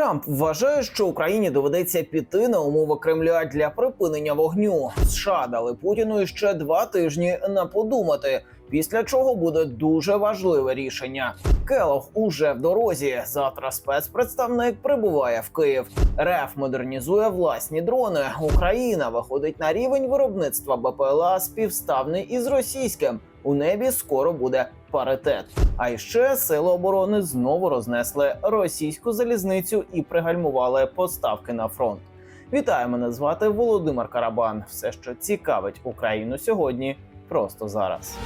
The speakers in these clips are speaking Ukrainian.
Трамп вважає, що Україні доведеться піти на умови Кремля для припинення вогню. США дали Путіну ще два тижні на подумати. Після чого буде дуже важливе рішення. Келох уже в дорозі. Завтра спецпредставник прибуває в Київ. РФ модернізує власні дрони. Україна виходить на рівень виробництва БПЛА співставний із російським. У небі скоро буде паритет. А ще сили оборони знову рознесли російську залізницю і пригальмували поставки на фронт. Вітаю, мене звати Володимир Карабан. Все, що цікавить Україну сьогодні, просто зараз.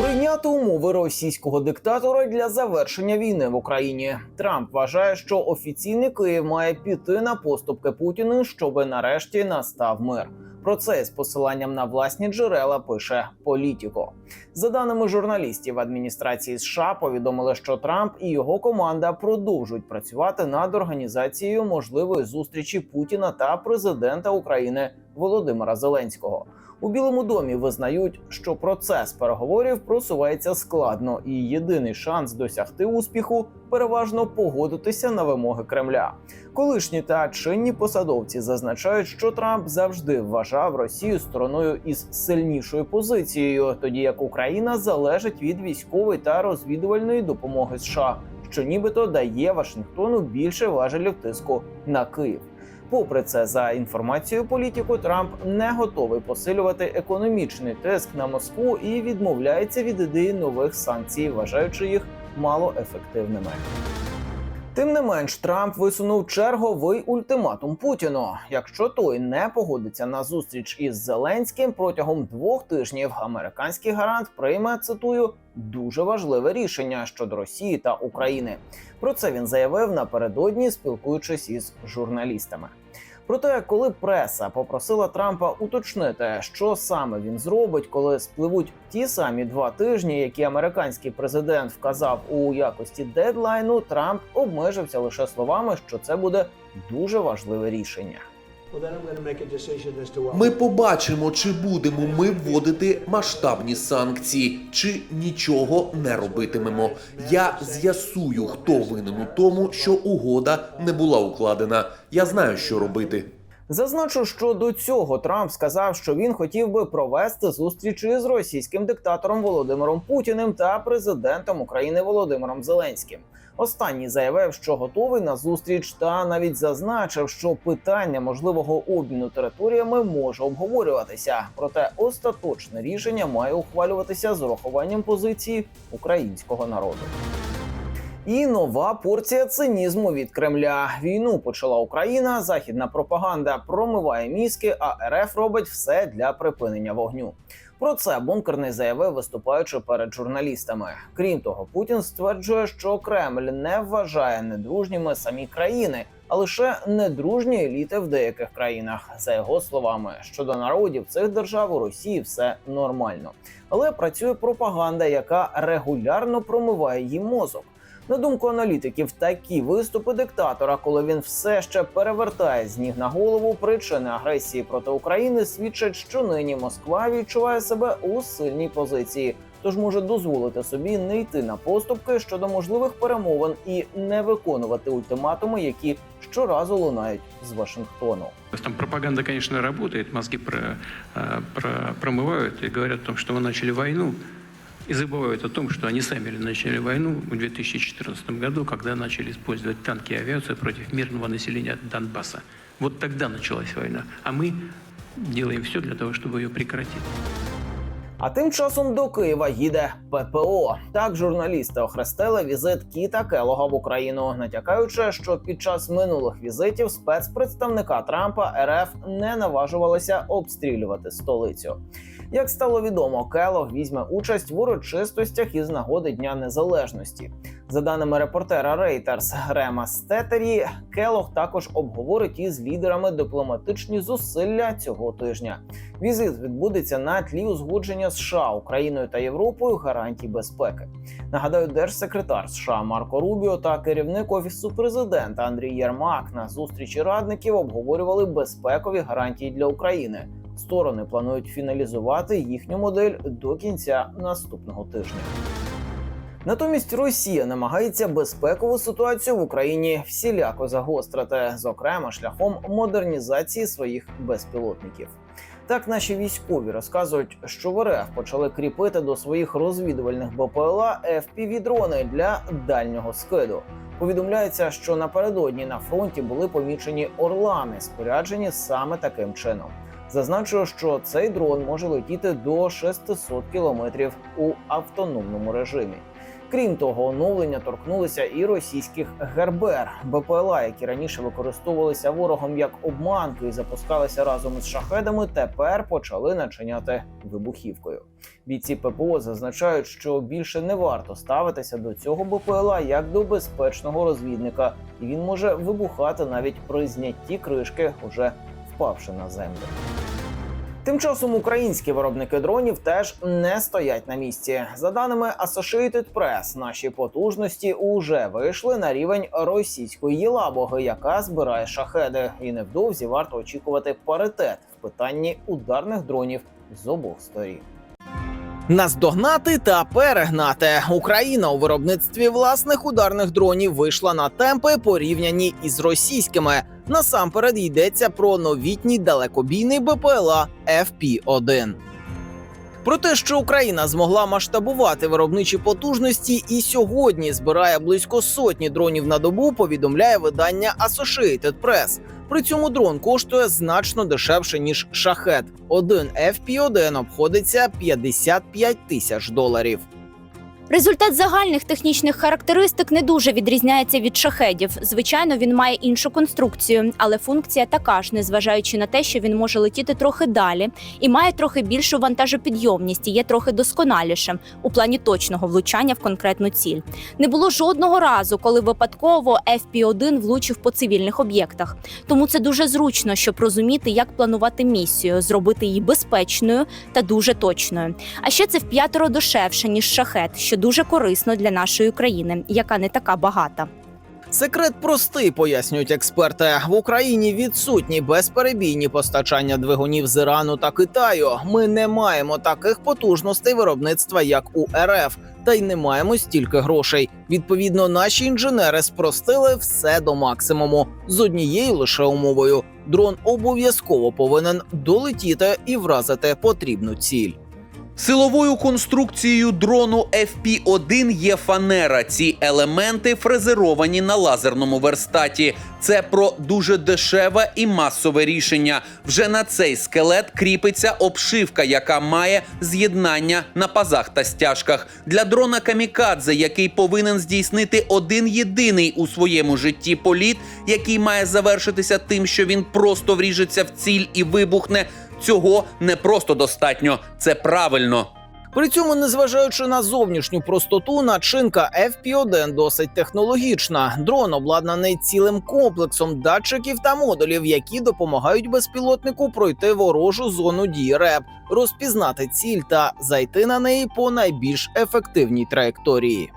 Прийняти умови російського диктатора для завершення війни в Україні. Трамп вважає, що офіційний Київ має піти на поступки Путіну, щоби нарешті настав мир. Про це з посиланням на власні джерела пише Політіко. За даними журналістів адміністрації США, повідомили, що Трамп і його команда продовжують працювати над організацією можливої зустрічі Путіна та президента України Володимира Зеленського. У Білому домі визнають, що процес переговорів просувається складно, і єдиний шанс досягти успіху переважно погодитися на вимоги Кремля. Колишні та чинні посадовці зазначають, що Трамп завжди вважав Росію стороною із сильнішою позицією, тоді як Україна залежить від військової та розвідувальної допомоги США, що нібито дає Вашингтону більше важелів тиску на Київ. Попри це, за інформацією політику, Трамп не готовий посилювати економічний тиск на Москву і відмовляється від ідеї нових санкцій, вважаючи їх малоефективними. Тим не менш, Трамп висунув черговий ультиматум Путіну. Якщо той не погодиться на зустріч із Зеленським протягом двох тижнів, американський гарант прийме цитую дуже важливе рішення щодо Росії та України. Про це він заявив напередодні, спілкуючись із журналістами. Проте, коли преса попросила Трампа уточнити, що саме він зробить, коли спливуть ті самі два тижні, які американський президент вказав у якості дедлайну, Трамп обмежився лише словами, що це буде дуже важливе рішення. Ми побачимо, чи будемо ми вводити масштабні санкції, чи нічого не робитимемо. Я з'ясую, хто винен у тому, що угода не була укладена. Я знаю, що робити. Зазначу, що до цього Трамп сказав, що він хотів би провести зустрічі з російським диктатором Володимиром Путіним та президентом України Володимиром Зеленським. Останній заявив, що готовий на зустріч, та навіть зазначив, що питання можливого обміну територіями може обговорюватися. Проте остаточне рішення має ухвалюватися з урахуванням позиції українського народу. І нова порція цинізму від Кремля. Війну почала Україна. Західна пропаганда промиває мізки, а РФ робить все для припинення вогню. Про це бункерний заявив, виступаючи перед журналістами. Крім того, Путін стверджує, що Кремль не вважає недружніми самі країни, а лише недружні еліти в деяких країнах. За його словами, щодо народів цих держав у Росії все нормально, але працює пропаганда, яка регулярно промиває їм мозок. На думку аналітиків, такі виступи диктатора, коли він все ще перевертає з ніг на голову причини агресії проти України, свідчать, що нині Москва відчуває себе у сильній позиції, тож може дозволити собі не йти на поступки щодо можливих перемовин і не виконувати ультиматуми, які щоразу лунають з Вашингтону. То есть Там пропаганда, конечно, работает, мозги про, э, про- промывают и говорят о том, что мы начали войну, и забывают о том, что они сами начали войну в 2014 году, когда начали использовать танки и авиацию против мирного населения Донбасса. Вот тогда началась война. А мы делаем все для того, чтобы ее прекратить. А тим часом до Києва їде ППО. Так журналісти охрестили візит Кіта Келога в Україну, натякаючи, що під час минулих візитів спецпредставника Трампа РФ не наважувалися обстрілювати столицю. Як стало відомо, Келог візьме участь в урочистостях із нагоди Дня Незалежності. За даними репортера Reuters Рема Стетері, Келог також обговорить із лідерами дипломатичні зусилля цього тижня. Візит відбудеться на тлі узгодження США Україною та Європою гарантій безпеки. Нагадаю, держсекретар США Марко Рубіо та керівник офісу президента Андрій Єрмак на зустрічі радників обговорювали безпекові гарантії для України. Сторони планують фіналізувати їхню модель до кінця наступного тижня. Натомість Росія намагається безпекову ситуацію в Україні всіляко загострити, зокрема шляхом модернізації своїх безпілотників. Так, наші військові розказують, що в РФ почали кріпити до своїх розвідувальних БПЛА FPV-дрони для дальнього скиду. Повідомляється, що напередодні на фронті були помічені орлани, споряджені саме таким чином. Зазначу, що цей дрон може летіти до 600 кілометрів у автономному режимі. Крім того, оновлення торкнулися і російських гербер БПЛА, які раніше використовувалися ворогом як обманки і запускалися разом із шахедами. Тепер почали начиняти вибухівкою. Бійці ППО зазначають, що більше не варто ставитися до цього БПЛА як до безпечного розвідника, і він може вибухати навіть при знятті кришки, уже впавши на землю. Тим часом українські виробники дронів теж не стоять на місці. За даними Associated Press, наші потужності уже вийшли на рівень російської Єлабоги, яка збирає шахеди, і невдовзі варто очікувати паритет в питанні ударних дронів з обох сторін. Наздогнати та перегнати Україна у виробництві власних ударних дронів вийшла на темпи порівняні із російськими. Насамперед йдеться про новітній далекобійний БПЛА FP-1. Про те, що Україна змогла масштабувати виробничі потужності і сьогодні збирає близько сотні дронів на добу, повідомляє видання Associated Press. При цьому дрон коштує значно дешевше ніж шахет. Один FP-1 обходиться 55 тисяч доларів. Результат загальних технічних характеристик не дуже відрізняється від шахедів. Звичайно, він має іншу конструкцію, але функція така ж, незважаючи на те, що він може летіти трохи далі і має трохи більшу вантажопідйомність і є трохи досконалішим у плані точного влучання в конкретну ціль. Не було жодного разу, коли випадково FP-1 влучив по цивільних об'єктах. Тому це дуже зручно, щоб розуміти, як планувати місію, зробити її безпечною та дуже точною. А ще це в п'ятеро дешевше ніж шахет, що дуже корисно для нашої країни, яка не така багата. Секрет простий, пояснюють експерти. В Україні відсутні безперебійні постачання двигунів з Ірану та Китаю. Ми не маємо таких потужностей виробництва, як у РФ, та й не маємо стільки грошей. Відповідно, наші інженери спростили все до максимуму з однією лише умовою: дрон обов'язково повинен долетіти і вразити потрібну ціль. Силовою конструкцією дрону FP-1 є фанера. Ці елементи фрезеровані на лазерному верстаті. Це про дуже дешеве і масове рішення. Вже на цей скелет кріпиться обшивка, яка має з'єднання на пазах та стяжках. Для дрона камікадзе, який повинен здійснити один єдиний у своєму житті політ, який має завершитися тим, що він просто вріжеться в ціль і вибухне. Цього не просто достатньо, це правильно. При цьому, незважаючи на зовнішню простоту, начинка FP-1 досить технологічна. Дрон обладнаний цілим комплексом датчиків та модулів, які допомагають безпілотнику пройти ворожу зону дії РЕП, розпізнати ціль та зайти на неї по найбільш ефективній траєкторії.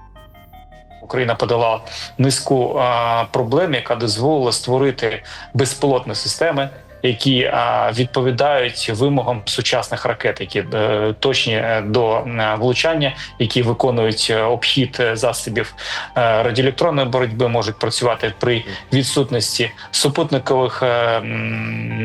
Україна подала низку а, проблем, яка дозволила створити безпілотні системи, які а, відповідають вимогам сучасних ракет, які е, точні е, до е, влучання, які виконують е, обхід е, засобів е, радіоелектронної боротьби, можуть працювати при відсутності супутникових е,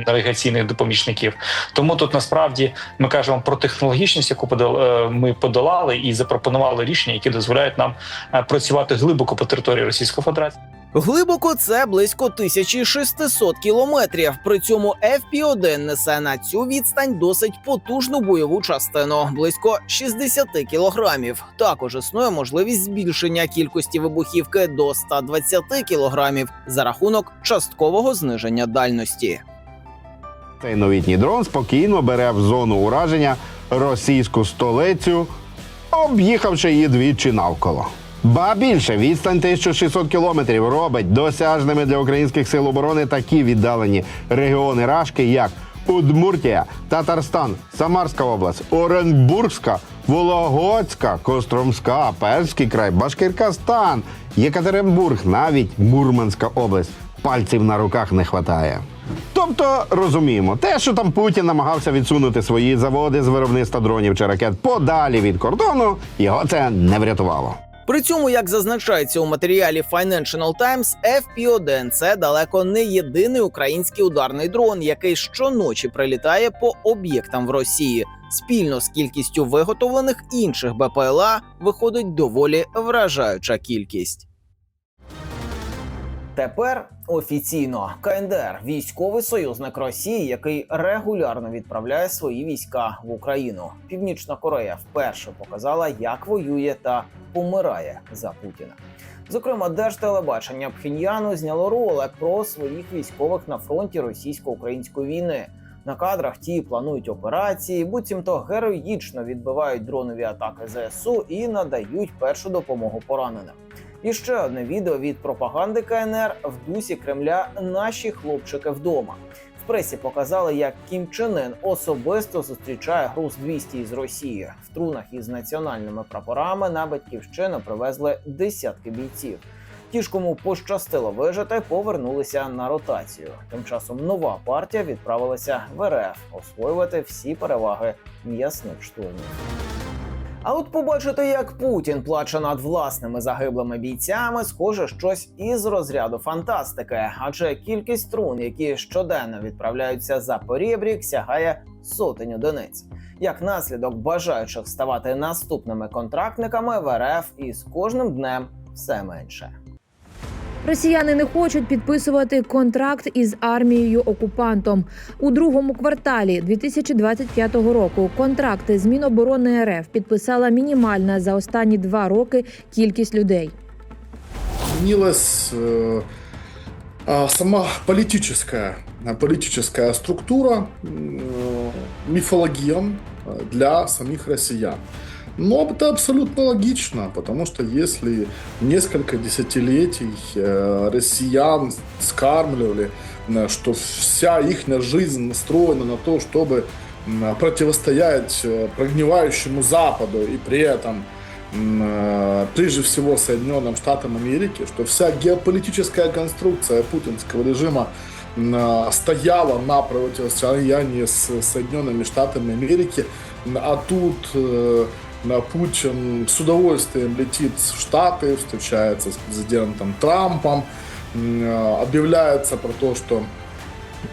навігаційних допомічників. Тому тут насправді ми кажемо про технологічність, яку е, ми подолали, і запропонували рішення, які дозволяють нам е, працювати глибоко по території Російської Федерації. Глибоко це близько 1600 кілометрів. При цьому FP-1 несе на цю відстань досить потужну бойову частину близько 60 кілограмів. Також існує можливість збільшення кількості вибухівки до 120 кілограмів за рахунок часткового зниження дальності. Цей новітній дрон спокійно бере в зону ураження російську столицю, об'їхавши її двічі навколо. Ба більше відстань 1600 кілометрів робить досяжними для українських сил оборони такі віддалені регіони Рашки, як Удмуртія, Татарстан, Самарська область, Оренбургська, Вологодська, Костромська, Перський край, Башкиркастан, Єкатеринбург, навіть Мурманська область. Пальців на руках не вистачає. Тобто розуміємо, те, що там Путін намагався відсунути свої заводи з виробництва дронів чи ракет подалі від кордону, його це не врятувало. При цьому, як зазначається у матеріалі Financial Times, FP-1 – це далеко не єдиний український ударний дрон, який щоночі прилітає по об'єктам в Росії. Спільно з кількістю виготовлених інших БПЛА виходить доволі вражаюча кількість. Тепер офіційно КНДР військовий союзник Росії, який регулярно відправляє свої війська в Україну. Північна Корея вперше показала, як воює та помирає за Путіна. Зокрема, держтелебачення Пхеньяну зняло ролик про своїх військових на фронті російсько-української війни. На кадрах ті планують операції, буцімто героїчно відбивають дронові атаки ЗСУ і надають першу допомогу пораненим. І ще одне відео від пропаганди КНР в дусі Кремля Наші хлопчики вдома. В пресі показали, як Кім Чен Ын особисто зустрічає груз 200 із Росії. В трунах із національними прапорами на батьківщину привезли десятки бійців. Ті ж, кому пощастило вижити, повернулися на ротацію. Тим часом нова партія відправилася в РФ освоювати всі переваги м'ясних штурмів. А от побачити, як Путін плаче над власними загиблими бійцями, схоже, щось із розряду фантастики, адже кількість струн, які щоденно відправляються за порібрік, сягає сотень одиниць. Як наслідок бажаючих ставати наступними контрактниками в РФ із кожним днем все менше. Росіяни не хочуть підписувати контракт із армією окупантом у другому кварталі 2025 року. Контракти з Міноборони РФ підписала мінімальна за останні два роки кількість людей. изменилась э, а, сама политическая, а, политическая структура, м, э, мифология э, для самих россиян. Но это абсолютно логично, потому что если несколько десятилетий э, россиян скармливали, э, что вся их жизнь настроена на то, чтобы противостоять э, прогнивающему Западу и при этом прежде всего Соединенным Штатам Америки, что вся геополитическая конструкция путинского режима стояла на противостоянии с Соединенными Штатами Америки, а тут Путин с удовольствием летит в Штаты, встречается с президентом Трампом, э, объявляется про то, что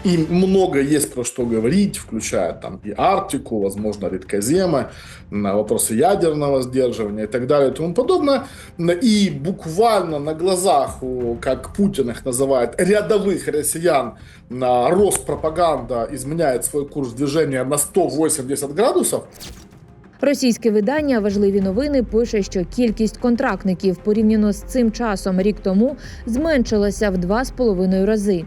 и много есть про что говорить, включая там и Арктику, возможно, редкоземы, на вопросы ядерного сдерживания и так далее и тому подобное. И буквально на глазах, как Путин их называет, рядовых россиян, на Роспропаганда изменяет свой курс движения на 180 градусов, Російське видання важливі новини пише, що кількість контрактників порівняно з цим часом рік тому зменшилася в два з половиною рази.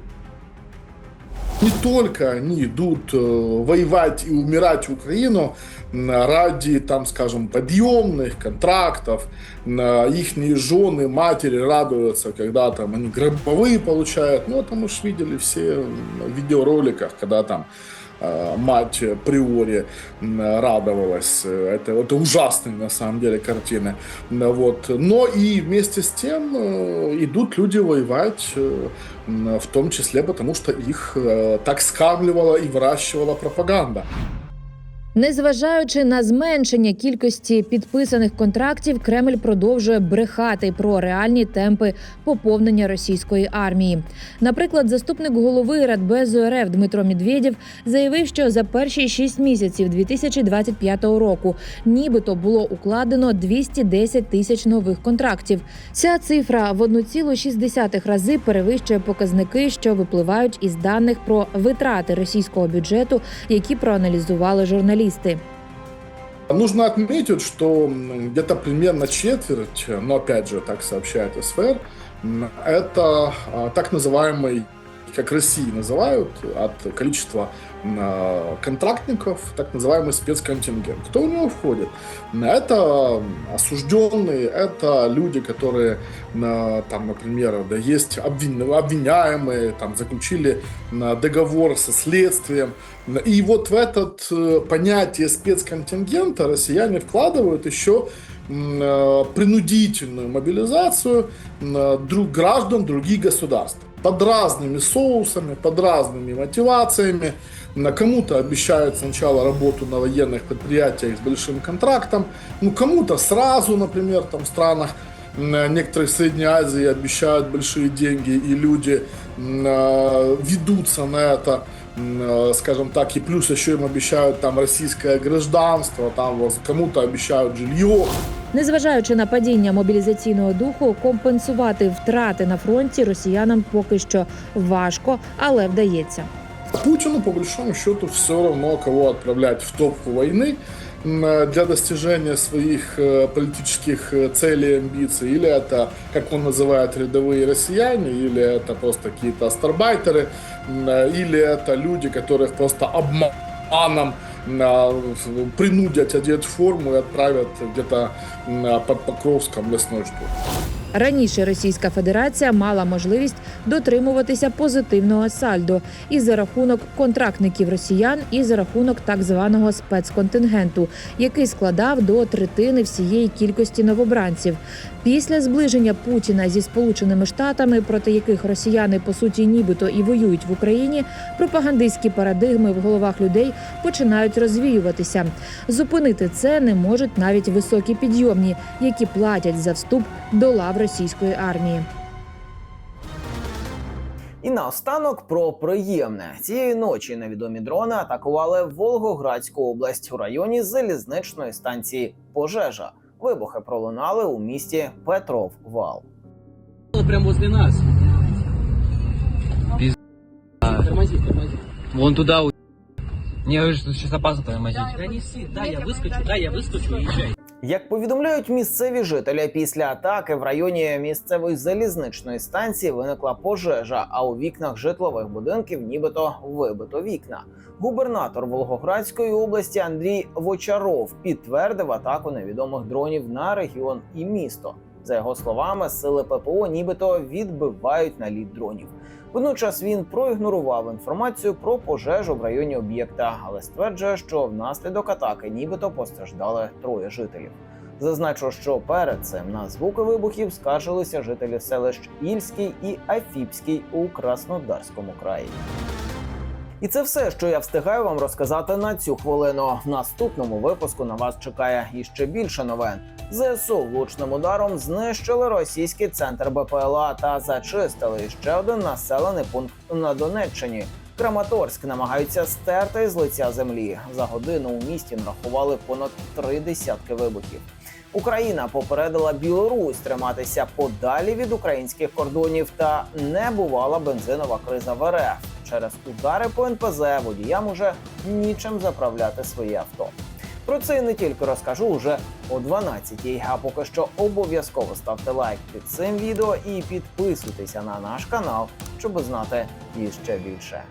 не только они идут э, воевать и умирать в Украину м, ради, там, скажем, подъемных контрактов, их жены, матери радуются, когда там они гробовые получают. Ну, это мы же видели все в видеороликах, когда там э, мать приори м, радовалась. Это, это ужасные на самом деле картины. М, Вот. Но и вместе с тем э, идут люди воевать, э, м, в том числе потому, что их э, так скармливала и выращивала пропаганда. Незважаючи на зменшення кількості підписаних контрактів, Кремль продовжує брехати про реальні темпи поповнення російської армії. Наприклад, заступник голови Радбезу РФ Дмитро Медведєв заявив, що за перші шість місяців 2025 року нібито було укладено 210 тисяч нових контрактів. Ця цифра в 1,6 рази перевищує показники, що випливають із даних про витрати російського бюджету, які проаналізували журналісти. Нужно отметить, что где-то примерно четверть, но опять же, так сообщает СФР, это а, так называемый, как России называют, от количества контрактников, так называемый спецконтингент. Кто в него входит? Это осужденные, это люди, которые, м, там, например, да, есть обвин- обвиняемые, там, заключили м, договор со следствием, и вот в этот э, понятие спецконтингента россияне вкладывают еще э, принудительную мобилизацию э, друг, граждан других государств. Под разными соусами, под разными мотивациями. М, Кому-то обещают сначала работу на военных предприятиях с большим контрактом, ну кому-то сразу, например, там в странах в Средней Азии обещают большие деньги, и люди э, ведутся на это, э, скажем так, и плюс еще им обещают там российское гражданство, там кому-то обещают жилье. Незважаючи на падіння мобілізаційного духу, компенсувати втрати на фронті росіянам поки що важко, але вдається. Путину, по большому счету, все равно, кого отправлять в топку войны м, э, для достижения своих э, политических э, целей и амбиций. Или это, как он называет, рядовые россияне, или это просто какие-то астарбайтеры, м, э, или это люди, которых просто обманом м, а, в- принудят одеть форму и отправят где-то под Покровском лесной штурм. Раніше Російська Федерація мала можливість дотримуватися позитивного сальдо і за рахунок контрактників росіян, і за рахунок так званого спецконтингенту, який складав до третини всієї кількості новобранців. Після зближення Путіна зі Сполученими Штатами, проти яких росіяни по суті нібито і воюють в Україні, пропагандистські парадигми в головах людей починають розвіюватися. Зупинити це не можуть навіть високі підйомні, які платять за вступ до лав російської армії. І наостанок про приємне цієї ночі невідомі дрони атакували Волгоградську область у районі залізничної станції Пожежа. Вибухи пролунали у місті Петров Вал. Прям возле нас. Пиз... Тормози, тормози. Вон туда у... Не, сейчас опасно тормозить. Да да, я выскочу, да, я выскочу езжай. Як повідомляють місцеві жителі, після атаки в районі місцевої залізничної станції виникла пожежа, а у вікнах житлових будинків нібито вибито вікна. Губернатор Волгоградської області Андрій Вочаров підтвердив атаку невідомих дронів на регіон і місто. За його словами, сили ППО нібито відбивають наліт дронів. Водночас він проігнорував інформацію про пожежу в районі об'єкта, але стверджує, що внаслідок атаки нібито постраждали троє жителів. Зазначу, що перед цим на звуки вибухів скаржилися жителі селищ Ільський і Афіпський у Краснодарському краї. І це все, що я встигаю вам розказати на цю хвилину. В наступному випуску на вас чекає іще більше новин. ЗСУ влучним ударом знищили російський центр БПЛА та зачистили ще один населений пункт на Донеччині. Краматорськ намагаються стерти з лиця землі. За годину у місті нарахували понад три десятки вибухів. Україна попередила Білорусь триматися подалі від українських кордонів та не бувала бензинова криза в РФ. Через удари по НПЗ водіям уже нічим заправляти свої авто. Про це не тільки розкажу уже о 12-й, а поки що обов'язково ставте лайк під цим відео і підписуйтеся на наш канал, щоб знати іще більше.